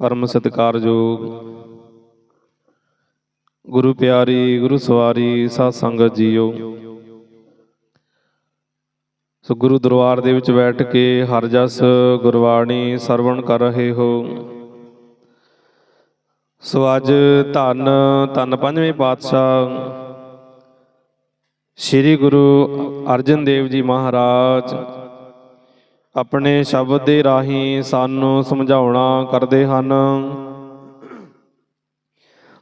ਪਰਮ ਸਤਿਕਾਰਯੋਗ। ਗੁਰੂ ਪਿਆਰੀ, ਗੁਰੂ ਸਵਾਰੀ, ਸਾਧ ਸੰਗਤ ਜੀਓ। ਸੋ ਗੁਰੂ ਦਰਬਾਰ ਦੇ ਵਿੱਚ ਬੈਠ ਕੇ ਹਰ ਜਸ ਗੁਰਬਾਣੀ ਸਰਵਣ ਕਰ ਰਹੇ ਹੋ। ਸੋ ਅੱਜ ਧੰਨ ਧੰਨ ਪੰਜਵੇਂ ਪਾਤਸ਼ਾਹ ਸ੍ਰੀ ਗੁਰੂ ਅਰਜਨ ਦੇਵ ਜੀ ਮਹਾਰਾਜ ਆਪਣੇ ਸ਼ਬਦ ਦੇ ਰਾਹੀਂ ਸਾਨੂੰ ਸਮਝਾਉਣਾ ਕਰਦੇ ਹਨ।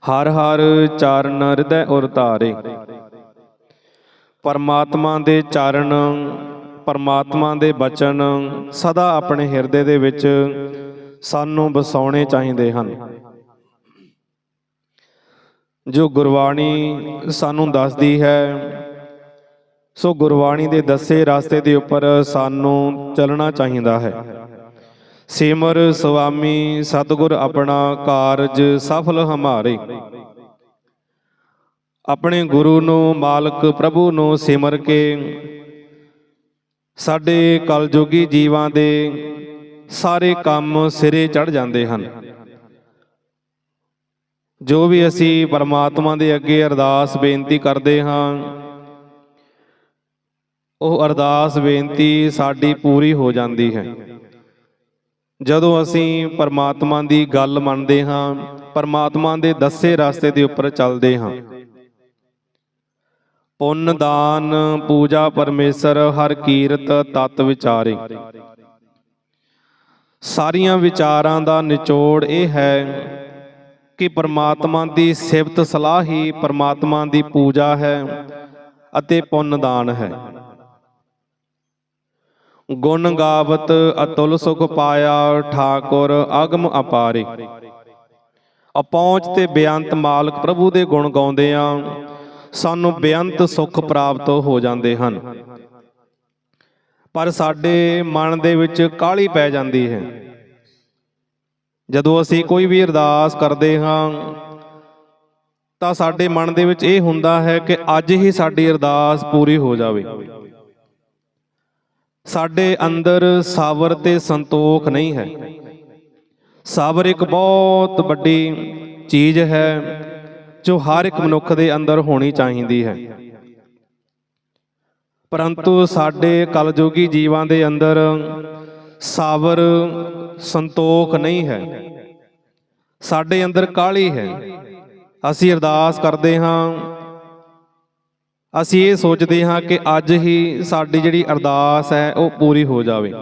ਹਰ ਹਰ ਚਰਨ ਹਿਰਦੈ ਉਰ ਧਾਰੇ। ਪਰਮਾਤਮਾ ਦੇ ਚਰਨ, ਪਰਮਾਤਮਾ ਦੇ ਬਚਨ ਸਦਾ ਆਪਣੇ ਹਿਰਦੇ ਦੇ ਵਿੱਚ ਸਾਨੂੰ ਵਸਾਉਣੇ ਚਾਹੀਦੇ ਹਨ। ਜੋ ਗੁਰਬਾਣੀ ਸਾਨੂੰ ਦੱਸਦੀ ਹੈ ਸੋ ਗੁਰਬਾਣੀ ਦੇ ਦੱਸੇ ਰਸਤੇ ਦੇ ਉੱਪਰ ਸਾਨੂੰ ਚੱਲਣਾ ਚਾਹੀਦਾ ਹੈ। ਸਿਮਰ ਸੁਆਮੀ ਸਤਿਗੁਰ ਆਪਣਾ ਕਾਰਜ ਸਫਲ ਹਮਾਰੇ। ਆਪਣੇ ਗੁਰੂ ਨੂੰ, ਮਾਲਕ ਪ੍ਰਭੂ ਨੂੰ ਸਿਮਰ ਕੇ, ਸਾਡੇ ਕਲਯੁਗੀ ਜੀਵਾਂ ਦੇ ਸਾਰੇ ਕੰਮ ਸਿਰੇ ਚੜ ਜਾਂਦੇ ਹਨ। ਜੋ ਵੀ ਅਸੀਂ ਪਰਮਾਤਮਾ ਦੇ ਅੱਗੇ ਅਰਦਾਸ ਬੇਨਤੀ ਕਰਦੇ ਹਾਂ ਉਹ ਅਰਦਾਸ ਬੇਨਤੀ ਸਾਡੀ ਪੂਰੀ ਹੋ ਜਾਂਦੀ ਹੈ। ਜਦੋਂ ਅਸੀਂ ਪਰਮਾਤਮਾ ਦੀ ਗੱਲ ਮੰਨਦੇ ਹਾਂ, ਪਰਮਾਤਮਾ ਦੇ ਦੱਸੇ ਰਸਤੇ ਦੇ ਉੱਪਰ ਚੱਲਦੇ ਹਾਂ। ਪੁੰਨ ਦਾਨ, ਪੂਜਾ ਪਰਮੇਸ਼ਰ, ਹਰ ਕੀਰਤ ਤਤ ਵਿਚਾਰੇ। ਸਾਰੀਆਂ ਵਿਚਾਰਾਂ ਦਾ ਨਿਚੋੜ ਇਹ ਹੈ ਕਿ ਪਰਮਾਤਮਾ ਦੀ ਸਿਫਤ ਸਲਾਹ ਹੀ ਪਰਮਾਤਮਾ ਦੀ ਪੂਜਾ ਹੈ ਅਤੇ ਪੁੰਨ ਦਾਨ ਹੈ। ਗੁਣ ਗਾਵਤ ਅਤੁਲ ਸੁਖ ਪਾਇਆ, ਠਾਕੁਰ ਅਗਮ ਅਪਾਰੇ। ਅਪਹੁੰਚ ਤੇ ਬੇਅੰਤ ਮਾਲਕ ਪ੍ਰਭੂ ਦੇ ਗੁਣ ਗਾਉਂਦੇ ਆ। ਸਾਨੂੰ ਬੇਅੰਤ ਸੁਖ ਪ੍ਰਾਪਤ ਹੋ ਜਾਂਦੇ ਹਨ। ਪਰ ਸਾਡੇ ਮਨ ਦੇ ਵਿੱਚ ਕਾਲੀ ਪੈ ਜਾਂਦੀ ਹੈ। ਜਦੋਂ ਅਸੀਂ ਕੋਈ ਵੀ ਅਰਦਾਸ ਕਰਦੇ ਹਾਂ, ਤਾਂ ਸਾਡੇ ਮਨ ਦੇ ਵਿੱਚ ਇਹ ਹੁੰਦਾ ਹੈ ਕਿ ਅੱਜ ਹੀ ਸਾਡੀ ਅਰਦਾਸ ਪੂਰੀ ਹੋ ਜਾਵੇ। ਸਾਡੇ ਅੰਦਰ ਸਾਬਰ ਤੇ ਸੰਤੋਖ ਨਹੀਂ ਹੈ। ਸਾਬਰ ਇੱਕ ਬਹੁਤ ਵੱਡੀ ਚੀਜ਼ ਹੈ, ਜੋ ਹਰ ਇੱਕ ਮਨੁੱਖ ਦੇ ਅੰਦਰ ਹੋਣੀ ਚਾਹੀਦੀ ਹੈ। ਪਰੰਤੂ ਸਾਡੇ ਕਲਯੁਗੀ ਜੀਵਾਂ ਦੇ ਅੰਦਰ ਸਾਬਰ ਸੰਤੋਖ ਨਹੀਂ ਹੈ। ਸਾਡੇ ਅੰਦਰ ਕਾਲੀ ਹੈ। ਅਸੀਂ ਅਰਦਾਸ ਕਰਦੇ ਹਾਂ ਅਸੀਂ ਇਹ ਸੋਚਦੇ ਹਾਂ ਕਿ ਅੱਜ ਹੀ ਸਾਡੀ ਜਿਹੜੀ ਅਰਦਾਸ ਹੈ, ਉਹ ਪੂਰੀ ਹੋ ਜਾਵੇ।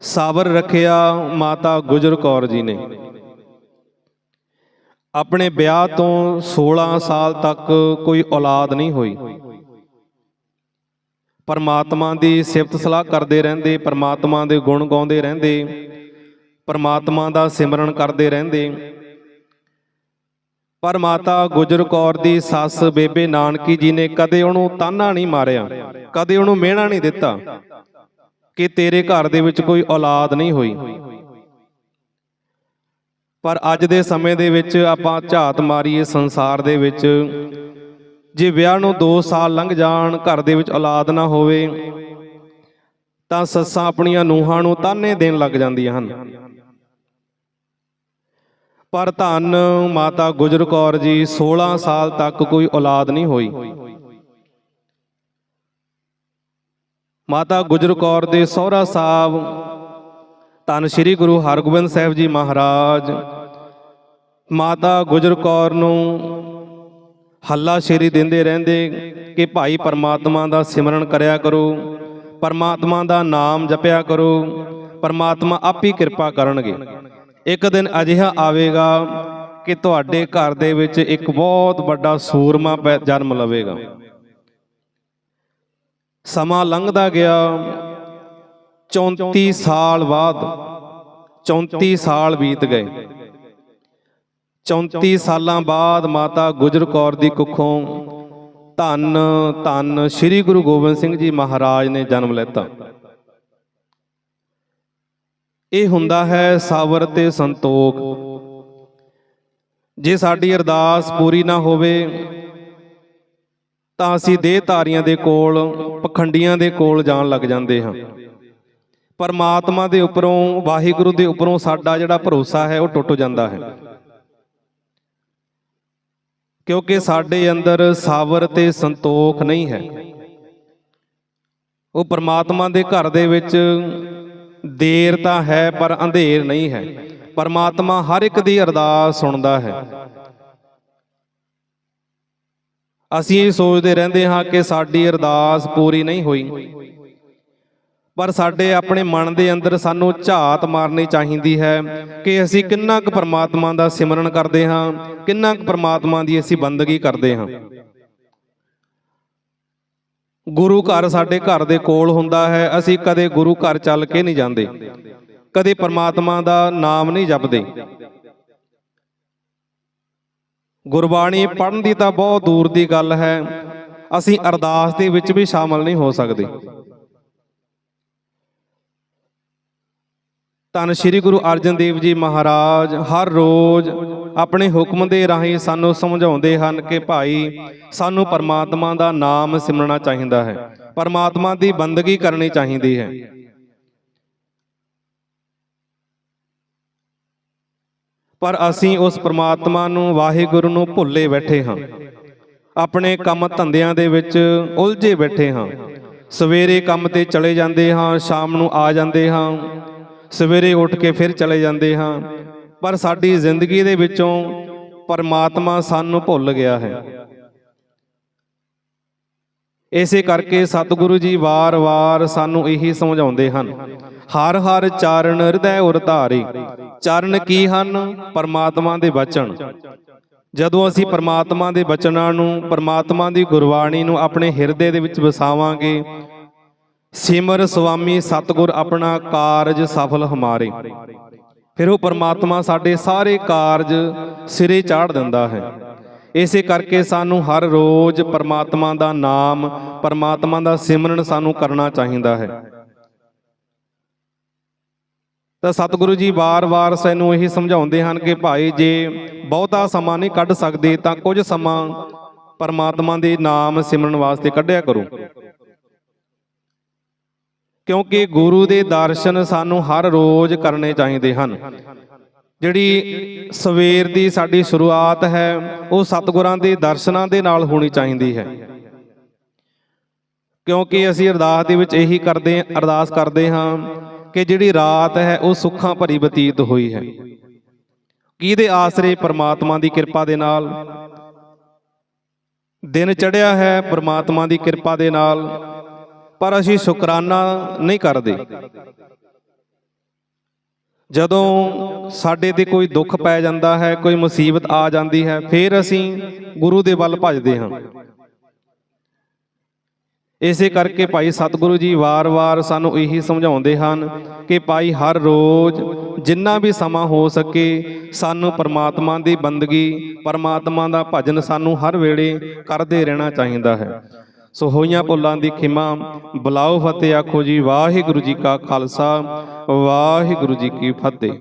ਸਾਬਰ ਰੱਖਿਆ ਮਾਤਾ ਗੁਜਰ ਕੌਰ ਜੀ ਨੇ। ਆਪਣੇ ਵਿਆਹ ਤੋਂ 16 ਸਾਲ ਤੱਕ ਕੋਈ ਔਲਾਦ ਨਹੀਂ ਹੋਈ। ਪਰਮਾਤਮਾ ਦੀ ਸਿਫਤ ਸਲਾਹ ਕਰਦੇ ਰਹਿੰਦੇ, ਪਰਮਾਤਮਾ ਦੇ ਗੁਣ ਗਾਉਂਦੇ ਰਹਿੰਦੇ, ਪਰਮਾਤਮਾ ਦਾ ਸਿਮਰਨ ਕਰਦੇ ਰਹਿੰਦੇ। ਪਰ ਮਾਤਾ ਗੁਜਰ ਕੌਰ ਦੀ ਸੱਸ ਬੇਬੇ ਨਾਨਕੀ ਜੀ ਨੇ ਕਦੇ ਉਹਨੂੰ ਤਾਨਾ ਨਹੀਂ ਮਾਰਿਆ, ਕਦੇ ਉਹਨੂੰ ਮਿਹਣਾ ਨਹੀਂ ਦਿੱਤਾ ਕਿ ਤੇਰੇ ਘਰ ਦੇ ਵਿੱਚ ਕੋਈ ਔਲਾਦ ਨਹੀਂ ਹੋਈ। ਪਰ ਅੱਜ ਦੇ ਸਮੇਂ ਦੇ ਵਿੱਚ ਆਪਾਂ ਝਾਤ ਮਾਰੀਏ ਸੰਸਾਰ ਦੇ ਵਿੱਚ, ਜੇ ਵਿਆਹ ਨੂੰ 2 ਸਾਲ ਲੰਘ ਜਾਣ, ਘਰ ਦੇ ਵਿੱਚ ਔਲਾਦ ਨਾ ਹੋਵੇ, ਤਾਂ ਸੱਸਾਂ ਆਪਣੀਆਂ ਨੂੰਹਾਂ ਨੂੰ ਤਾਨੇ ਦੇਣ ਲੱਗ ਜਾਂਦੀਆਂ ਹਨ। ਪਰ ਧੰਨ ਮਾਤਾ ਗੁਜਰ ਕੌਰ ਜੀ 16 ਸਾਲ ਤੱਕ ਕੋਈ ਔਲਾਦ ਨਹੀਂ ਹੋਈ। ਮਾਤਾ ਗੁਜਰ ਕੌਰ ਦੇ ਸਹੁਰਾ ਸਾਹਿਬ ਧੰਨ ਸ੍ਰੀ ਗੁਰੂ ਹਰਗੋਬਿੰਦ ਸਾਹਿਬ ਜੀ ਮਹਾਰਾਜ, ਮਾਤਾ ਗੁਜਰ ਕੌਰ ਨੂੰ ਹੱਲਾ ਸ਼ੇਰੀ ਦਿੰਦੇ ਰਹਿੰਦੇ ਕਿ ਭਾਈ ਪਰਮਾਤਮਾ ਦਾ ਸਿਮਰਨ ਕਰਿਆ ਕਰੋ, ਪਰਮਾਤਮਾ ਦਾ ਨਾਮ ਜਪਿਆ ਕਰੋ, ਪਰਮਾਤਮਾ ਆਪ ਹੀ ਕਿਰਪਾ ਕਰਨਗੇ। ਇੱਕ ਦਿਨ ਅਜਿਹਾ ਆਵੇਗਾ ਕਿ ਤੁਹਾਡੇ ਘਰ ਦੇ ਵਿੱਚ ਇੱਕ ਬਹੁਤ ਵੱਡਾ ਸੂਰਮਾ ਪੈ- ਜਨਮ ਲਵੇਗਾ। ਸਮਾਂ ਲੰਘਦਾ ਗਿਆ। 34 ਸਾਲ ਬਾਅਦ 34 ਸਾਲ ਬੀਤ ਗਏ। 34 ਸਾਲਾਂ ਬਾਅਦ ਮਾਤਾ ਗੁਜਰ ਕੌਰ ਦੀ ਕੁੱਖੋਂ ਧੰਨ ਧੰਨ ਸ੍ਰੀ ਗੁਰੂ ਗੋਬਿੰਦ ਸਿੰਘ ਜੀ ਮਹਾਰਾਜ ਨੇ ਜਨਮ ਲੈਤਾ। ਇਹ ਹੁੰਦਾ ਹੈ ਸਾਬਰ ਤੇ ਸੰਤੋਖ। ਜੇ ਸਾਡੀ ਅਰਦਾਸ ਪੂਰੀ ਨਾ ਹੋਵੇ, ਤਾਂ ਅਸੀਂ ਦੇਹ ਦੇਹਧਾਰੀਆਂ ਦੇ ਕੋਲ, ਪਖੰਡੀਆਂ ਦੇ ਕੋਲ ਜਾਣ ਲੱਗ ਜਾਂਦੇ ਹਾਂ। ਪਰਮਾਤਮਾ ਦੇ ਉੱਪਰੋਂ, ਵਾਹਿਗੁਰੂ ਦੇ ਉੱਪਰੋਂ ਸਾਡਾ ਜਿਹੜਾ ਭਰੋਸਾ ਹੈ, ਉਹ ਟੁੱਟ ਜਾਂਦਾ ਹੈ। ਕਿਉਂਕਿ ਸਾਡੇ ਅੰਦਰ ਸਾਵਰ ਤੇ ਸੰਤੋਖ ਨਹੀਂ ਹੈ। ਉਹ ਪਰਮਾਤਮਾ ਦੇ ਘਰ ਦੇ ਵਿੱਚ ਦੇਰ ਤਾਂ ਹੈ, ਪਰ ਅੰਧੇਰ ਨਹੀਂ ਹੈ। ਪਰਮਾਤਮਾ ਹਰ ਇੱਕ ਦੀ ਅਰਦਾਸ ਸੁਣਦਾ ਹੈ। ਅਸੀਂ ਇਹ ਸੋਚਦੇ ਰਹਿੰਦੇ ਹਾਂ ਕਿ ਸਾਡੀ ਅਰਦਾਸ ਪੂਰੀ ਨਹੀਂ ਹੋਈ। ਪਰ ਸਾਡੇ ਆਪਣੇ ਮਨ ਦੇ ਅੰਦਰ ਸਾਨੂੰ ਝਾਤ ਮਾਰਨੀ ਚਾਹੀਦੀ ਹੈ ਕਿ ਅਸੀਂ ਕਿੰਨਾ ਕੁ ਪਰਮਾਤਮਾ ਦਾ ਸਿਮਰਨ ਕਰਦੇ ਹਾਂ, ਕਿੰਨਾ ਕੁ ਪਰਮਾਤਮਾ ਦੀ ਅਸੀਂ ਬੰਦਗੀ ਕਰਦੇ ਹਾਂ। ਗੁਰੂ ਘਰ ਸਾਡੇ ਘਰ ਦੇ ਕੋਲ ਹੁੰਦਾ ਹੈ। ਅਸੀਂ ਕਦੇ ਗੁਰੂ ਘਰ ਚੱਲ ਕੇ ਨਹੀਂ ਜਾਂਦੇ। ਕਦੇ ਪਰਮਾਤਮਾ ਦਾ ਨਾਮ ਨਹੀਂ ਜਪਦੇ। ਗੁਰਬਾਣੀ ਪੜ੍ਹਨ ਦੀ ਤਾਂ ਬਹੁਤ ਦੂਰ ਦੀ ਗੱਲ ਹੈ। ਅਸੀਂ ਅਰਦਾਸ ਦੇ ਵਿੱਚ ਵੀ ਸ਼ਾਮਲ ਨਹੀਂ ਹੋ ਸਕਦੇ। ਧੰਨ ਸ਼੍ਰੀ ਗੁਰੂ ਅਰਜਨ ਦੇਵ ਜੀ ਮਹਾਰਾਜ, ਹਰ ਰੋਜ਼ ਆਪਣੇ ਹੁਕਮ ਦੇ ਰਾਹੀਂ ਸਾਨੂੰ ਸਮਝਾਉਂਦੇ ਹਨ ਕਿ ਭਾਈ, ਸਾਨੂੰ ਪਰਮਾਤਮਾ ਦਾ ਨਾਮ ਸਿਮਰਨਾ ਚਾਹੀਦਾ ਹੈ। ਪਰਮਾਤਮਾ ਦੀ ਬੰਦਗੀ ਕਰਨੀ ਚਾਹੀਦੀ ਹੈ। ਪਰ ਅਸੀਂ ਉਸ ਪਰਮਾਤਮਾ ਨੂੰ, ਵਾਹਿਗੁਰੂ ਨੂੰ ਭੁੱਲੇ ਬੈਠੇ ਹਾਂ। ਆਪਣੇ ਕੰਮ ਧੰਦਿਆਂ ਦੇ ਵਿੱਚ ਉਲਝੇ ਬੈਠੇ ਹਾਂ। ਸਵੇਰੇ ਕੰਮ ਤੇ ਚਲੇ ਜਾਂਦੇ ਹਾਂ, ਸ਼ਾਮ ਨੂੰ ਆ ਜਾਂਦੇ ਹਾਂ। ਸਵੇਰੇ ਉੱਠ ਕੇ ਫਿਰ ਚਲੇ ਜਾਂਦੇ ਹਾਂ। ਪਰ ਸਾਡੀ ਜ਼ਿੰਦਗੀ ਦੇ ਵਿੱਚੋਂ ਪਰਮਾਤਮਾ ਸਾਨੂੰ ਭੁੱਲ ਗਿਆ ਹੈ। ਇਸੇ ਕਰਕੇ ਸਤਿਗੁਰੂ ਜੀ ਵਾਰ-ਵਾਰ ਸਾਨੂੰ ਇਹੀ ਸਮਝਾਉਂਦੇ ਹਨ, ਹਰ ਹਰ ਚਾਰਨ ਹਿਰਦੈ ਉਰ ਧਾਰੀ, ਚਰਨ ਕੀ ਹਨ? ਪਰਮਾਤਮਾ ਦੇ ਬਚਨ। ਜਦੋਂ ਅਸੀਂ ਪਰਮਾਤਮਾ ਦੇ ਬਚਨਾਂ ਨੂੰ, ਪਰਮਾਤਮਾ ਦੀ ਗੁਰਬਾਣੀ ਨੂੰ ਆਪਣੇ ਹਿਰਦੇ ਦੇ ਵਿੱਚ ਵਸਾਵਾਂਗੇ, ਸਿਮਰ ਸੁਆਮੀ ਸਤਿਗੁਰ ਆਪਣਾ ਕਾਰਜ ਸਫਲ ਹਮਾਰੇ। ਫਿਰ ਉਹ ਪਰਮਾਤਮਾ ਸਾਡੇ ਸਾਰੇ ਕਾਰਜ ਸਿਰੇ ਚਾੜ ਦਿੰਦਾ ਹੈ। ਇਸੇ ਕਰਕੇ ਸਾਨੂੰ ਹਰ ਰੋਜ਼ ਪਰਮਾਤਮਾ ਦਾ ਨਾਮ, ਪਰਮਾਤਮਾ ਦਾ ਸਿਮਰਨ ਸਾਨੂੰ ਕਰਨਾ ਚਾਹੀਦਾ ਹੈ। ਤਾਂ ਸਤਿਗੁਰੂ ਜੀ ਵਾਰ-ਵਾਰ ਸਾਨੂੰ ਇਹ ਸਮਝਾਉਂਦੇ ਹਨ ਕਿ ਭਾਈ, ਜੇ ਬਹੁਤਾ ਸਮਾਂ ਨਹੀਂ ਕੱਢ ਸਕਦੇ ਤਾਂ ਕੁਝ ਸਮਾਂ ਪਰਮਾਤਮਾ ਦੇ ਨਾਮ ਸਿਮਰਨ ਵਾਸਤੇ ਕੱਢਿਆ ਕਰੋ। ਕਿਉਂਕਿ ਗੁਰੂ ਦੇ ਦਰਸ਼ਨ ਸਾਨੂੰ ਹਰ ਰੋਜ਼ ਕਰਨੇ ਚਾਹੀਦੇ ਹਨ। ਜਿਹੜੀ ਸਵੇਰ ਦੀ ਸਾਡੀ ਸ਼ੁਰੂਆਤ ਹੈ, ਉਹ ਸਤਿਗੁਰਾਂ ਦੇ ਦਰਸ਼ਨਾਂ ਦੇ ਨਾਲ ਹੋਣੀ ਚਾਹੀਦੀ ਹੈ। ਕਿਉਂਕਿ ਅਸੀਂ ਅਰਦਾਸ ਦੇ ਵਿੱਚ ਇਹੀ ਕਰਦੇ, ਅਰਦਾਸ ਕਰਦੇ ਹਾਂ ਕਿ ਜਿਹੜੀ ਰਾਤ ਹੈ, ਉਹ ਸੁੱਖਾਂ ਭਰੀ ਬਤੀਤ ਹੋਈ ਹੈ। ਕਿਹਦੇ ਆਸਰੇ ਪਰਮਾਤਮਾ ਦੀ ਕਿਰਪਾ ਦੇ ਨਾਲ? ਦਿਨ ਚੜਿਆ ਹੈ, ਪਰਮਾਤਮਾ ਦੀ ਕਿਰਪਾ ਦੇ ਨਾਲ। ਪਰ ਅਸੀਂ ਸ਼ੁਕਰਾਨਾ ਨਹੀਂ ਕਰਦੇ। ਜਦੋਂ ਸਾਡੇ ਤੇ ਕੋਈ ਦੁੱਖ ਪੈ ਜਾਂਦਾ ਹੈ, ਕੋਈ ਮੁਸੀਬਤ ਆ ਜਾਂਦੀ ਹੈ, ਫਿਰ ਅਸੀਂ ਗੁਰੂ ਦੇ ਵੱਲ ਭੱਜਦੇ ਹਾਂ। ਇਸੇ ਕਰਕੇ ਭਾਈ ਸਤਿਗੁਰੂ ਜੀ ਵਾਰ-ਵਾਰ ਸਾਨੂੰ ਇਹੀ ਸਮਝਾਉਂਦੇ ਹਨ ਕਿ ਭਾਈ ਹਰ ਰੋਜ਼ ਜਿੰਨਾ ਵੀ ਸਮਾਂ ਹੋ ਸਕੇ, ਸਾਨੂੰ ਪਰਮਾਤਮਾ ਦੀ ਬੰਦਗੀ, ਪਰਮਾਤਮਾ ਦਾ ਭਜਨ ਸਾਨੂੰ ਹਰ ਵੇਲੇ ਕਰਦੇ ਰਹਿਣਾ ਚਾਹੀਦਾ ਹੈ। ਸੋ ਹੋਈਆਂ ਭੁੱਲਾਂ ਦੀ ਖਿਮਾ, ਬੁਲਾਓ ਫਤਿਹ, ਆਖੋ ਜੀ, ਵਾਹਿਗੁਰੂ ਜੀ ਕਾ ਖਾਲਸਾ, ਵਾਹਿਗੁਰੂ ਜੀ ਕੀ ਫਤਿਹ।